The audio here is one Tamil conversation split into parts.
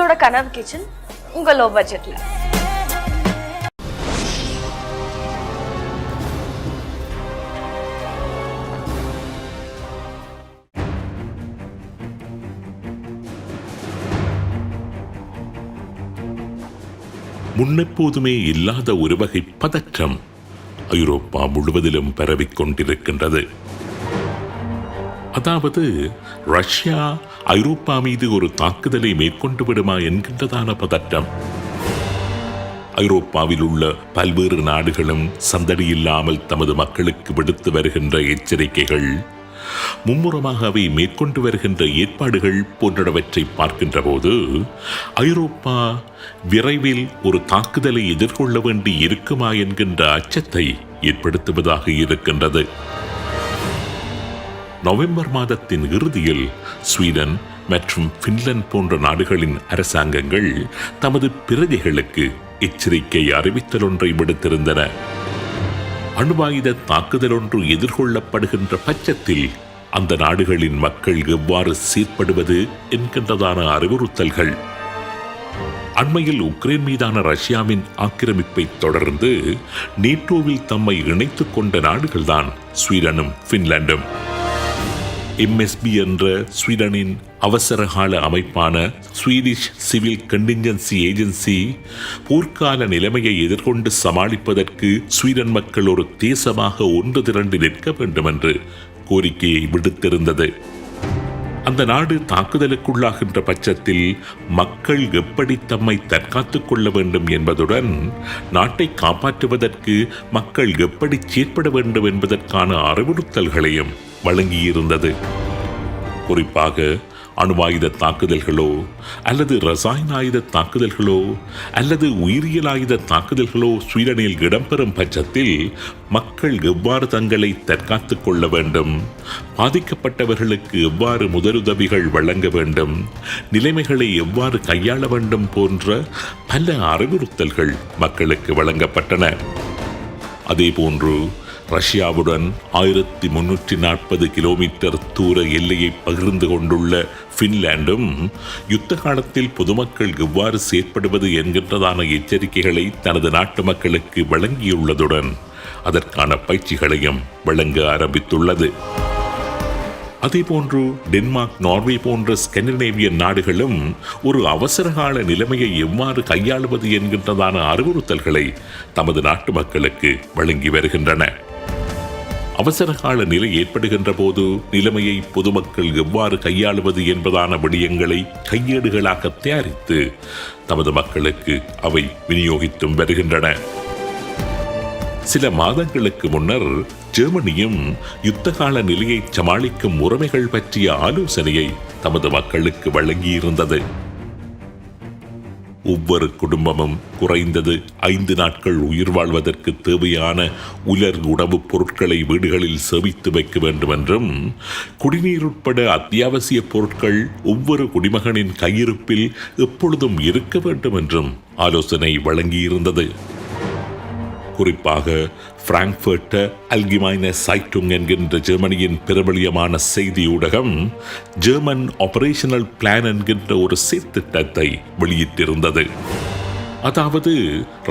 உங்களோட கனவு கிச்சன் உங்க லோ. பட்ஜெட்ல முன்னெப்போதுமே இல்லாத ஒரு வகை பதற்றம் ஐரோப்பா முழுவதிலும் பரவிக் கொண்டிருக்கின்றது. அதாவது ரஷ்யா ஐரோப்பா மீது ஒரு தாக்குதலை மேற்கொண்டு விடுமா என்கின்றதான பதட்டம். ஐரோப்பாவில் உள்ள பல்வேறு நாடுகளும் சந்தடி இல்லாமல் தமது மக்களுக்கு விடுத்து வருகின்ற எச்சரிக்கைகள் மும்முரமாக அவை மேற்கொண்டு வருகின்ற ஏற்பாடுகள் போன்றவற்றை பார்க்கின்ற போது ஐரோப்பா விரைவில் ஒரு தாக்குதலை எதிர்கொள்ள வேண்டி இருக்குமா என்கின்ற அச்சத்தை ஏற்படுத்துவதாக இருக்கின்றது. நவம்பர் மாதத்தின் இறுதியில் ஸ்வீடன் மற்றும் பின்லாந்து போன்ற நாடுகளின் அரசாங்கங்கள் தமது பிரஜைகளுக்கு எச்சரிக்கை அறிவித்தல் ஒன்றை விடுத்திருந்தன. அணுவாயுத தாக்குதல் ஒன்று எதிர்கொள்ளப்படுகின்ற பட்சத்தில் அந்த நாடுகளின் மக்கள் எவ்வாறு சீர்படுவது என்கின்றதான அறிவுறுத்தல்கள். அண்மையில் உக்ரைன் மீதான ரஷ்யாவின் ஆக்கிரமிப்பை தொடர்ந்து நேட்டோவில் தம்மை இணைத்துக் கொண்ட நாடுகள்தான் ஸ்வீடனும் பின்லாண்டும் எம்எஸ்பி என்ற ஸ்வீடனின் அவசரகால அமைப்பான ஸ்வீடிஷ் சிவில் கண்டிஞ்சன்சி ஏஜென்சி போர்க்கால நிலைமையை எதிர்கொண்டு சமாளிப்பதற்கு ஸ்வீடன் மக்கள் ஒரு தேசமாக ஒன்று திரண்டு நிற்க வேண்டும் என்று கோரிக்கையை விடுத்திருந்தது. அந்த நாடு தாக்குதலுக்குள்ளாகின்ற பட்சத்தில் மக்கள் எப்படி தம்மை தற்காத்துக் கொள்ள வேண்டும் என்பதுடன் நாட்டை காப்பாற்றுவதற்கு மக்கள் எப்படி செயற்பட வேண்டும் என்பதற்கான அறிவுறுத்தல்களையும் வழங்கியிருந்தது. குறிப்பாக அணுவாயுத தாக்குதல்களோ அல்லது ரசாயன ஆயுத தாக்குதல்களோ அல்லது உயிரியல் ஆயுத தாக்குதல்களோ ஸ்வீடனில் இடம்பெறும் பட்சத்தில் மக்கள் எவ்வாறு தங்களை தற்காத்துக் கொள்ள வேண்டும்? பாதிக்கப்பட்டவர்களுக்கு எவ்வாறு முதலுதவிகள் வழங்க வேண்டும்? நிலைமைகளை எவ்வாறு கையாள வேண்டும் போன்ற பல அறிவுறுத்தல்கள் மக்களுக்கு வழங்கப்பட்டன. அதேபோன்று ரஷ்யாவுடன் ஆயிரத்தி முன்னூற்றி நாற்பது கிலோமீட்டர் தூர எல்லையை பகிர்ந்து கொண்டுள்ள பின்லாண்டும் யுத்த காலத்தில் பொதுமக்கள் எவ்வாறு செயற்படுவது என்கின்றதான எச்சரிக்கைகளை தனது நாட்டு மக்களுக்கு வழங்கியுள்ளதுடன் அதற்கான பயிற்சிகளையும் வழங்க ஆரம்பித்துள்ளது. அதேபோன்று டென்மார்க் நார்வே போன்ற ஸ்கெண்டினேவியன் நாடுகளும் ஒரு அவசரகால நிலைமையை எவ்வாறு கையாளுவது என்கின்றதான அறிவுறுத்தல்களை தமது நாட்டு மக்களுக்கு வழங்கி வருகின்றன. அவசரகால நிலை ஏற்படுகின்ற போது நிலைமையை பொதுமக்கள் எவ்வாறு கையாளுவது என்பதான விடயங்களை கையேடுகளாக தயாரித்து தமது மக்களுக்கு அவை விநியோகித்தும் வருகின்றன. சில மாதங்களுக்கு முன்னர் ஜெர்மனியும் யுத்தகால நிலையை சமாளிக்கும் முறைமைகள் பற்றிய ஆலோசனையை தமது மக்களுக்கு வழங்கியிருந்தது. ஒவ்வொரு குடும்பமும் குறைந்தது ஐந்து நாட்கள் உயிர் வாழ்வதற்கு தேவையான உலர் உணவுப் பொருட்களை வீடுகளில் சேமித்து வைக்க வேண்டும் என்றும் குடிநீர் உட்பட அத்தியாவசிய பொருட்கள் ஒவ்வொரு குடிமகனின் கையிருப்பில் எப்பொழுதும் இருக்க வேண்டும் என்றும் ஆலோசனை வழங்கியிருந்தது. குறிப்பாக பிராங்க்ஃபர்ட் அல்கிமைன சைட்டுங் என்கின்ற ஜெர்மனியின் பிரபலியமான செய்தி ஊடகம் ஜெர்மன் ஆபரேஷனல் பிளான் என்கின்ற ஒரு சீர்திட்டத்தை வெளியிட்டிருந்தது. அதாவது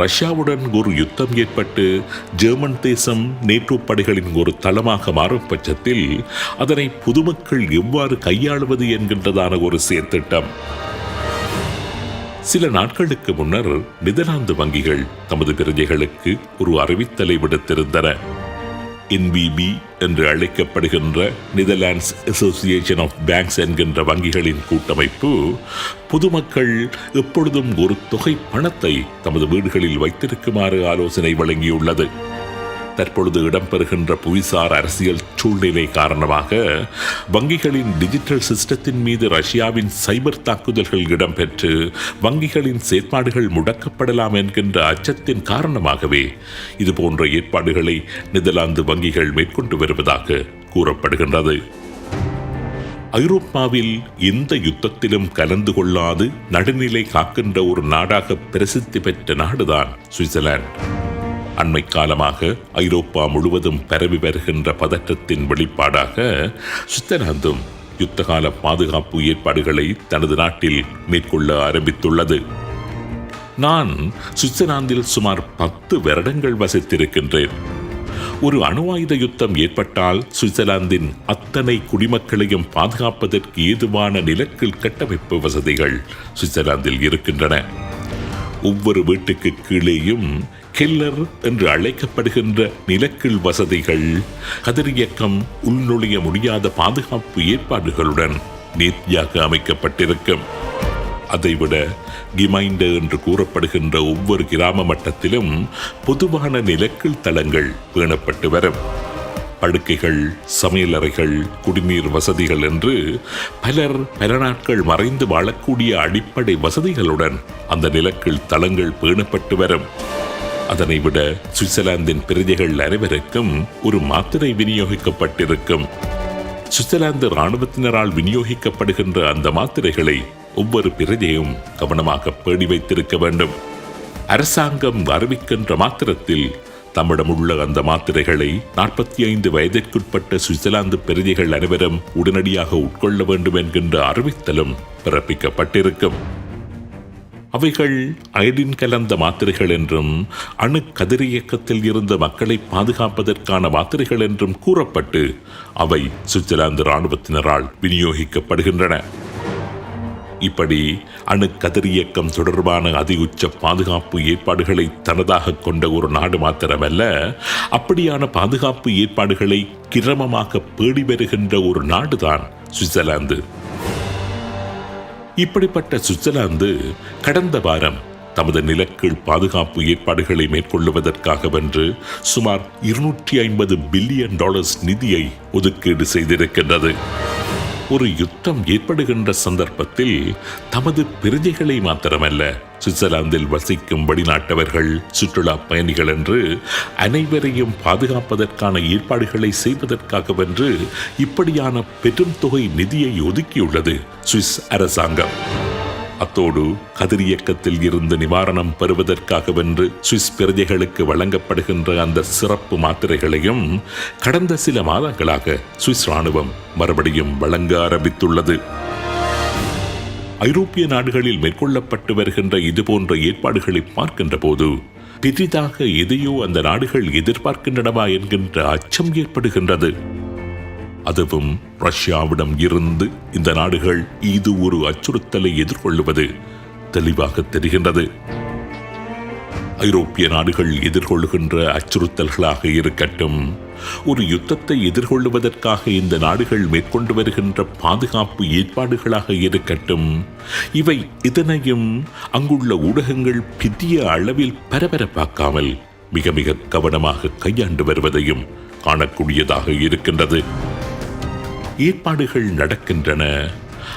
ரஷ்யாவுடன் ஒரு யுத்தம் ஏற்பட்டு ஜெர்மன் தேசம் நேட்டோ படைகளின் ஒரு தளமாக மாறும் பட்சத்தில் அதனை பொதுமக்கள் எவ்வாறு கையாளுவது என்கின்றதான ஒரு சீர்திட்டம். சில நாட்களுக்கு முன்னர் நெதர்லாந்து வங்கிகள் தமது பிரஜைகளுக்கு ஒரு அறிவித்தலை விடுத்திருந்தன. என்பிபி என்று அழைக்கப்படுகின்ற நெதர்லாண்ட்ஸ் அசோசியேஷன் ஆஃப் பேங்க்ஸ் என்கின்ற வங்கிகளின் கூட்டமைப்பு பொதுமக்கள் எப்பொழுதும் ஒரு தொகை பணத்தை தமது வீடுகளில் வைத்திருக்குமாறு ஆலோசனை வழங்கியுள்ளது. தற்பொழுது இடம்பெறுகின்ற புவிசார் அரசியல் சூழ்நிலை காரணமாக வங்கிகளின் டிஜிட்டல் சிஸ்டத்தின் மீது ரஷ்யாவின் சைபர் தாக்குதல்கள் இடம்பெற்று வங்கிகளின் செயற்பாடுகள் முடக்கப்படலாம் என்கின்ற அச்சத்தின் காரணமாகவே இதுபோன்ற ஏற்பாடுகளை நெதர்லாந்து வங்கிகள் மேற்கொண்டு வருவதாக கூறப்படுகின்றது. ஐரோப்பாவில் எந்த யுத்தத்திலும் கலந்து கொள்ளாது நடுநிலை காக்கின்ற ஒரு நாடாக பிரசித்தி பெற்ற நாடுதான் சுவிட்சர்லாந்து. அண்மை காலமாக ஐரோப்பா முழுவதும் பரவி வருகின்ற பதற்றத்தின் வெளிப்பாடாக சுவிட்சர்லாந்தும் யுத்தகால பாதுகாப்பு ஏற்பாடுகளை தனது நாட்டில் மேற்கொள்ள ஆரம்பித்துள்ளது. நான் சுவிட்சர்லாந்தில் சுமார் பத்து வருடங்கள் வசித்திருக்கின்றேன். ஒரு அணு ஆயுத யுத்தம் ஏற்பட்டால் சுவிட்சர்லாந்தின் அத்தனை குடிமக்களையும் பாதுகாப்பதற்கு ஏதுவான நிலக்கல் கட்டமைப்பு வசதிகள் சுவிட்சர்லாந்தில் இருக்கின்றன. ஒவ்வொரு வீட்டுக்கு கீழேயும் கெல்லர் என்று அழைக்கப்படுகின்ற நிலக்கீழ் வசதிகள் கதிரியக்கம் உள்நுழைய முடியாத பாதுகாப்பு ஏற்பாடுகளுடன் நேர்த்தியாக அமைக்கப்பட்டிருக்கும். அதைவிட கிமைண்ட என்று கூறப்படுகின்ற ஒவ்வொரு கிராம மட்டத்திலும் பொதுவான நிலக்கீழ் தளங்கள் பேணப்பட்டு வரும். படுக்கைகள் சமையலறைகள் குடிநீர் வசதிகள் என்று பலர் பல நாட்கள் மறைந்து வாழக்கூடிய அடிப்படை வசதிகளுடன் அந்த நிலக்கீழ் தளங்கள் பேணப்பட்டு வரும். அதனை விட சுவிட்சர்லாந்தின் பிரஜைகள் அனைவருக்கும் ஒரு மாத்திரை விநியோகிக்கப்பட்டிருக்கும். சுவிட்சர்லாந்து இராணுவத்தினரால் விநியோகிக்கப்படுகின்ற அந்த மாத்திரைகளை ஒவ்வொரு பிரஜையும் கவனமாக பேடி வைத்திருக்க வேண்டும். அரசாங்கம் அறிவிக்கின்ற மாத்திரத்தில் தம்மிடம் உள்ள அந்த மாத்திரைகளை நாற்பத்தி ஐந்து வயதிற்குட்பட்ட சுவிட்சர்லாந்து பிரஜைகள் அனைவரும் உடனடியாக உட்கொள்ள வேண்டும் என்கின்ற அறிவித்தலும் பிறப்பிக்கப்பட்டிருக்கும். அவைகள் அயடின் கலந்த மாத்திரைகள் என்றும் அணு கதிரியக்கத்தில் இருந்த மக்களை பாதுகாப்பதற்கான மாத்திரைகள் என்றும் கூறப்பட்டு அவை சுவிட்சர்லாந்து இராணுவத்தினரால் விநியோகிக்கப்படுகின்றன. இப்படி அணு கதிரியக்கம் தொடர்பான அதி உச்ச பாதுகாப்பு ஏற்பாடுகளை தனதாக கொண்ட ஒரு நாடு மாத்திரமல்ல அப்படியான பாதுகாப்பு ஏற்பாடுகளை கிரமமாக பேடி வருகின்ற ஒரு நாடுதான் சுவிட்சர்லாந்து. இப்படிப்பட்ட சுவிட்சர்லாந்து கடந்த வாரம் தமது நிலக்கீழ் பாதுகாப்பு ஏற்பாடுகளை மேற்கொள்ளுவதற்காக வென்று சுமார் இருநூற்றி ஐம்பது பில்லியன் டாலர்ஸ் நிதியை ஒதுக்கீடு செய்திருக்கின்றது. ஒரு யுத்தம் ஏற்படுகின்ற சந்தர்ப்பத்தில் தமது பிரஜைகளை மாத்திரமல்ல சுவிட்சர்லாந்தில் வசிக்கும் வெளிநாட்டவர்கள் சுற்றுலா பயணிகள் என்று அனைவரையும் பாதுகாப்பதற்கான ஏற்பாடுகளை செய்வதற்காகவென்று இப்படியான பெரும் தொகை நிதியை ஒதுக்கியுள்ளது சுவிஸ் அரசாங்கம். அத்தோடு கதிரியக்கத்தில் இருந்து நிவாரணம் பெறுவதற்காகவென்று சுவிஸ் பிரஜைகளுக்கு வழங்கப்படுகின்ற அந்த சிறப்பு மாத்திரைகளையும் கடந்த சில மாதங்களாக சுவிஸ் ராணுவம் மறுபடியும் வழங்க ஆரம்பித்துள்ளது. ஐரோப்பிய நாடுகளில் மேற்கொள்ளப்பட்டு வருகின்ற இதுபோன்ற ஏற்பாடுகளை பார்க்கின்ற போது பெரிதாக எதையோ அந்த நாடுகள் எதிர்பார்க்கின்றனவா என்கின்ற அச்சம் ஏற்படுகின்றது. அதுவும் ரஷ்யாவிடம் இருந்து இந்த நாடுகள் இது ஒரு அச்சுறுத்தலை எதிர்கொள்ளுவது தெளிவாக தெரிகின்றது. ஐரோப்பிய நாடுகள் எதிர்கொள்கின்ற அச்சுறுத்தல்களாக இருக்கட்டும் ஒரு யுத்தத்தை எதிர்கொள்ளுவதற்காக இந்த நாடுகள் மேற்கொண்டு வருகின்ற பாதுகாப்பு ஏற்பாடுகளாக இருக்கட்டும் இவை இதனையும் அங்குள்ள ஊடகங்கள் பெரிய அளவில் பரபரப்பாக்காமல் மிக மிக கவனமாக கையாண்டு வருவதையும் காணக்கூடியதாக இருக்கின்றது. ஏற்பாடுகள் நடக்கின்றன.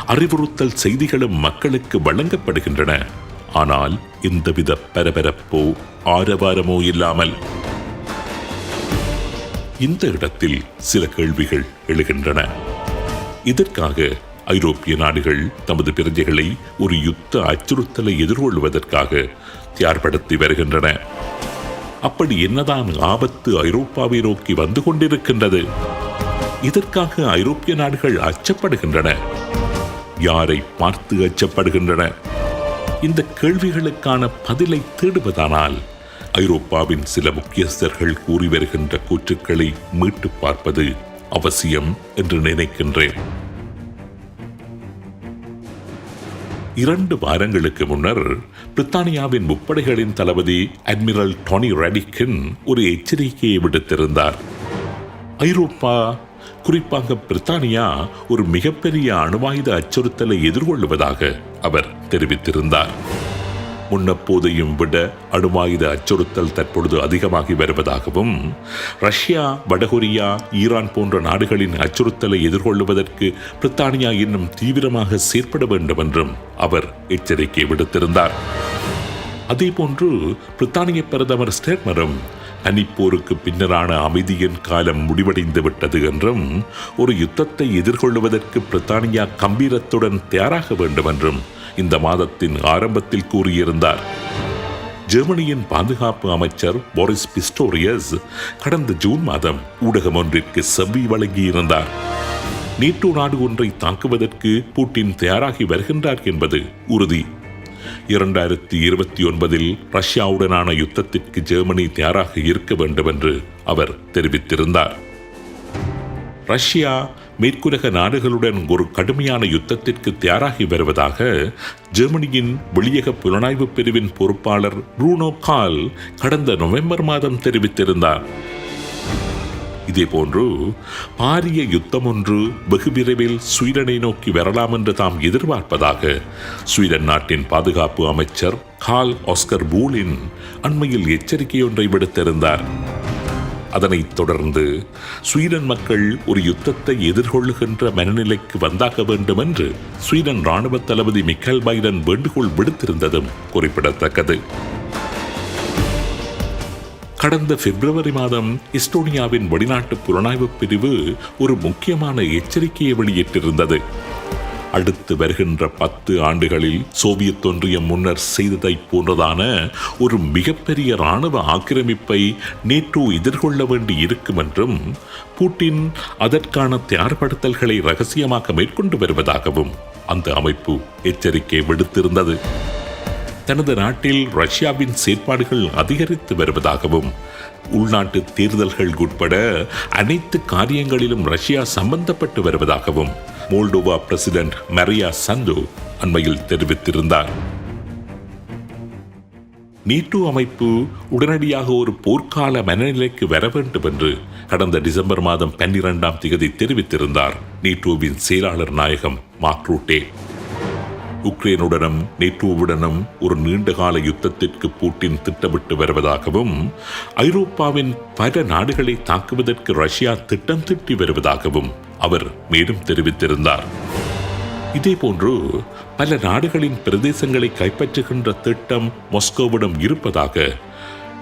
அறிவுறுத்தல் செய்திகளும் மக்களுக்கு வழங்கப்படுகின்றன. ஆனால் எந்தவித பரபரப்போ ஆரவாரமோ இல்லாமல். இந்த இடத்தில் சில கேள்விகள் எழுகின்றன. இதற்காக ஐரோப்பிய நாடுகள் தமது பிரஜைகளை ஒரு யுத்த அச்சுறுத்தலை எதிர்கொள்வதற்காக தயார்படுத்தி வருகின்றன. அப்படி என்னதான் ஆபத்து ஐரோப்பாவை நோக்கி வந்து கொண்டிருக்கின்றது? இதற்காக ஐரோப்பிய நாடுகள் அச்சப்படுகின்றன? யாரை பார்த்து அச்சப்படுகின்றன? இந்த கேள்விகளுக்கான பதிலை தேடுவதானால் ஐரோப்பாவின் சில முக்கியஸ்தர்கள் கூறி வருகின்ற கூற்றுக்களை மீட்டு பார்ப்பது அவசியம் என்று நினைக்கின்றேன். இரண்டு வாரங்களுக்கு முன்னர் பிரித்தானியாவின் முப்படைகளின் தளபதி அட்மிரல் டோனி ரடிக்கின் ஒரு எச்சரிக்கையை விடுத்திருந்தார். ஐரோப்பா குறிப்பாக பிரித்தானியா ஒரு மிகப்பெரிய அணுவாயுத அச்சுறுத்தலை எதிர்கொள்வதாக அவர் தெரிவித்திருந்தார். முன்னப்போதையும் விட அணுவாயுத அச்சுறுத்தல் தற்பொழுது அதிகமாகி வருவதாகவும் ரஷ்யா வடகொரியா ஈரான் போன்ற நாடுகளின் அச்சுறுத்தலை எதிர்கொள்வதற்கு பிரித்தானியா இன்னும் தீவிரமாக செயற்பட வேண்டும் என்றும் அவர் எச்சரிக்கை விடுத்திருந்தார். அதேபோன்று பிரித்தானிய பிரதமர் ஸ்டேட்மரும் அனிப்போருக்கு பின்னரான அமைதியின் காலம் முடிவடைந்து விட்டது என்றும் ஒரு யுத்தத்தை எதிர்கொள்வதற்கு பிரித்தானியா கம்பீரத்துடன் தயாராக வேண்டும் என்றும் இந்த மாதத்தின் ஆரம்பத்தில் கூறியிருந்தார். ஜெர்மனியின் பாதுகாப்பு அமைச்சர் போரிஸ் பிஸ்டோரியஸ் கடந்த ஜூன் மாதம் ஊடகம் ஒன்றிற்கு செவ்வி வழங்கியிருந்தார். நேட்டோ நாடு ஒன்றை தாக்குவதற்கு பூட்டின் தயாராகி வருகின்றார் என்பது உறுதி. இரண்டாயிரத்தி இருபத்தி ஒன்பதில் ரஷ்யாவுடனான யுத்தத்திற்கு ஜெர்மனி தயாராக இருக்க வேண்டும் என்று அவர் தெரிவித்திருந்தார். ரஷ்யா மேற்குலக நாடுகளுடன் ஒரு கடுமையான யுத்தத்திற்கு தயாராகி வருவதாக ஜெர்மனியின் வெளியக புலனாய்வு பிரிவின் பொறுப்பாளர் ரூனோ கால் கடந்த நவம்பர் மாதம் தெரிவித்திருந்தார். இதேபோன்று பாரிய யுத்தம் ஒன்று வெகு விரைவில் ஸ்வீடனை நோக்கி வரலாம் என்று தாம் எதிர்பார்ப்பதாக ஸ்வீடன் நாட்டின் பாதுகாப்பு அமைச்சர் கால் ஆஸ்கர் பூலின் அண்மையில் எச்சரிக்கையொன்றை விடுத்திருந்தார். அதனைத் தொடர்ந்து ஸ்வீடன் மக்கள் ஒரு யுத்தத்தை எதிர்கொள்ளுகின்ற மனநிலைக்கு வந்தாக வேண்டும் என்று ஸ்வீடன் ராணுவ தளபதி மிக்கல் பைடன் வேண்டுகோள் விடுத்திருந்ததும் குறிப்பிடத்தக்கது. கடந்த பிப்ரவரி மாதம் இஸ்டோனியாவின் வெளிநாட்டு புலனாய்வு பிரிவு ஒரு முக்கியமான எச்சரிக்கையை வெளியிட்டிருந்தது. அடுத்து வருகின்ற பத்து ஆண்டுகளில் சோவியத் ஒன்றியம் முன்னர் செய்ததை போன்றதான ஒரு மிகப்பெரிய இராணுவ ஆக்கிரமிப்பை நேட்டோ எதிர்கொள்ள வேண்டி இருக்கும் என்றும் பூட்டின் அதற்கான தயார்படுத்தல்களை ரகசியமாக மேற்கொண்டு வருவதாகவும் அந்த அமைப்பு எச்சரிக்கை விடுத்திருந்தது. தனது நாட்டில் ரஷ்யாவின் செயற்பாடுகள் அதிகரித்து வருவதாகவும் உள்நாட்டு தேர்தல்கள் உட்பட அனைத்து காரியங்களிலும் ரஷ்யா சம்பந்தப்பட்டு வருவதாகவும் மோல்டோவா பிரசிடென்ட் மரியா சந்து அண்மையில் தெரிவித்திருந்தார். நீட்டோ அமைப்பு உடனடியாக ஒரு போர்க்கால மனநிலைக்கு வர வேண்டும் என்று கடந்த டிசம்பர் மாதம் பன்னிரெண்டாம் தேதி தெரிவித்திருந்தார். நீட்டோவின் செயலாளர் நாயகம் மாக்ரூட்டே உக்ரைனுடனும் நேட்டோவுடனும் ஒரு நீண்டகால யுத்தத்திற்கு பூட்டின் திட்டமிட்டு வருவதாகவும் ஐரோப்பாவின் பல நாடுகளை தாக்குவதற்கு ரஷ்யா திட்டம் திட்டி வருவதாகவும் அவர் மேலும் தெரிவித்திருந்தார். இதேபோன்று பல நாடுகளின் பிரதேசங்களை கைப்பற்றுகின்ற திட்டம் மொஸ்கோவிடம் இருப்பதாக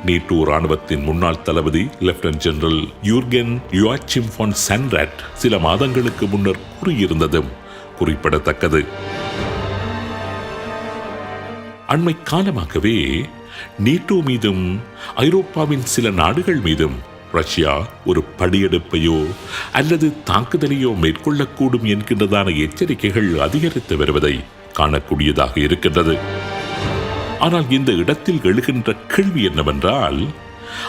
நேட்டோ ராணுவத்தின் முன்னாள் தளபதி lieutenant general Jurgen Joachim von Sandrart சில மாதங்களுக்கு முன்னர் கூறியிருந்ததும் குறிப்பிடத்தக்கது. அண்மை காலமாகவே நேட்டோ மீதும் ஐரோப்பாவின் சில நாடுகள் மீதும் ரஷ்யா ஒரு படியெடுப்பையோ அல்லது தாக்குதலையோ மேற்கொள்ளக்கூடும் என்கின்றதான எச்சரிக்கைகள் அதிகரித்து வருவதை காணக்கூடியதாக இருக்கின்றது. ஆனால் இந்த இடத்தில் எழுகின்ற கேள்வி என்னவென்றால்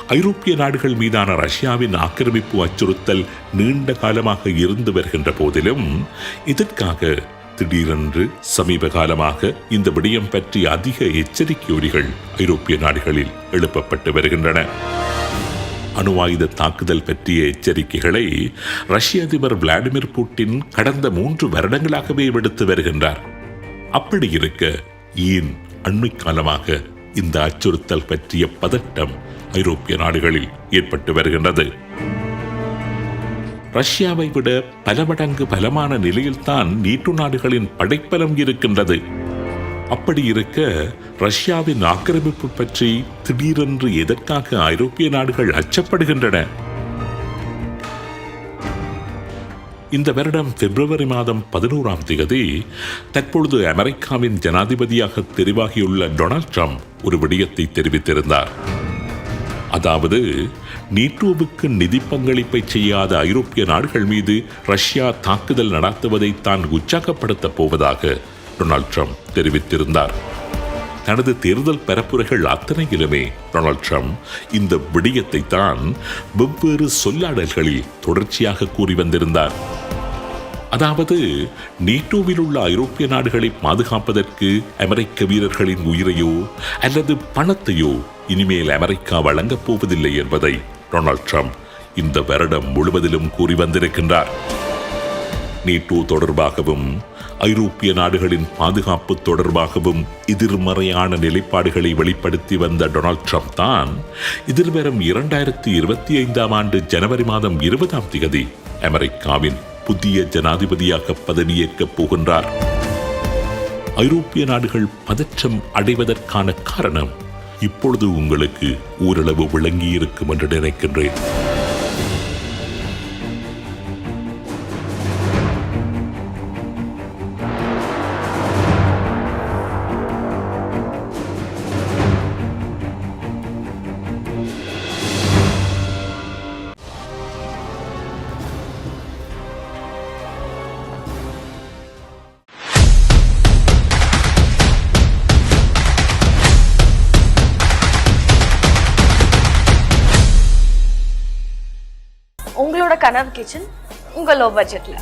ஐரோப்பிய நாடுகள் மீதான ரஷ்யாவின் ஆக்கிரமிப்பு அச்சுறுத்தல் நீண்ட காலமாக இருந்து வருகின்ற போதிலும் இதற்காக திடீரென்று சமீப காலமாக இந்த விடயம் பற்றி அதிக எச்சரிக்கை ஒலிகள் ஐரோப்பிய நாடுகளில் எழுப்பப்பட்டு வருகின்றன. அணுவாயுத தாக்குதல் பற்றிய எச்சரிக்கைகளை ரஷ்ய அதிபர் விளாடிமிர் புட்டின் கடந்த மூன்று வருடங்களாகவே விடுத்து வருகின்றார். அப்படி இருக்க ஏன் அண்மை காலமாக இந்த அச்சுறுத்தல் பற்றிய பதட்டம் ஐரோப்பிய நாடுகளில் ஏற்பட்டு வருகின்றது? ரஷ்யாவை விட பல மடங்கு பலமான நிலையில்தான் நீட்டு நாடுகளின் படைப்பலம் இருக்கின்றது. அப்படி இருக்க ரஷ்யாவின் ஆக்கிரமிப்பு பற்றி திடீரென்று எதற்காக ஐரோப்பிய நாடுகள் அச்சப்படுகின்றன? இந்த வருடம் பிப்ரவரி மாதம் பதினோராம் தேதி தற்பொழுது அமெரிக்காவின் ஜனாதிபதியாக தெரிவாகியுள்ள டொனால்ட் ட்ரம்ப் ஒரு விடயத்தை தெரிவித்திருந்தார். அதாவது நீட்டோவுக்கு நிதி பங்களிப்பை செய்யாத ஐரோப்பிய நாடுகள் மீது ரஷ்யா தாக்குதல் நடத்துவதை தான் உற்சாகப்படுத்தப் போவதாக டொனால்ட் ட்ரம்ப் தெரிவித்திருந்தார். தனது தேர்தல் பரப்புரைகள் அத்தனையிலுமே டொனால்ட் ட்ரம்ப் இந்த விடயத்தை தான் வெவ்வேறு சொல்லாடல்களில் தொடர்ச்சியாக கூறி வந்திருந்தார். அதாவது நீட்டோவில் உள்ள ஐரோப்பிய நாடுகளை பாதுகாப்பதற்கு அமெரிக்க வீரர்களின் உயிரையோ அல்லது பணத்தையோ இனிமேல் அமெரிக்கா வழங்கப் போவதில்லை என்பதை டொனால்ட் ட்ரம்ப் இந்த வருடம் முழுவதிலும் கூறி வந்திருக்கின்றார். நீட்டோ தொடர்பாகவும் ஐரோப்பிய நாடுகளின் பாதுகாப்பு தொடர்பாகவும் எதிர்மறையான நிலைப்பாடுகளை வெளிப்படுத்தி வந்த டொனால்ட் ட்ரம்ப் தான் எதிர்வரும் இரண்டாயிரத்தி இருபத்தி ஐந்தாம் ஆண்டு ஜனவரி மாதம் இருபதாம் தேதி அமெரிக்காவின் புதிய ஜனாதிபதியாக பதவியேற்கப் போகின்றார். ஐரோப்பிய நாடுகள் பதற்றம் அடைவதற்கான காரணம் இப்பொழுது உங்களுக்கு ஓரளவு விளங்கியிருக்கும் என்று நினைக்கின்றேன். கனவு கிச்சன் உங்க லோ பட்ஜெட்ல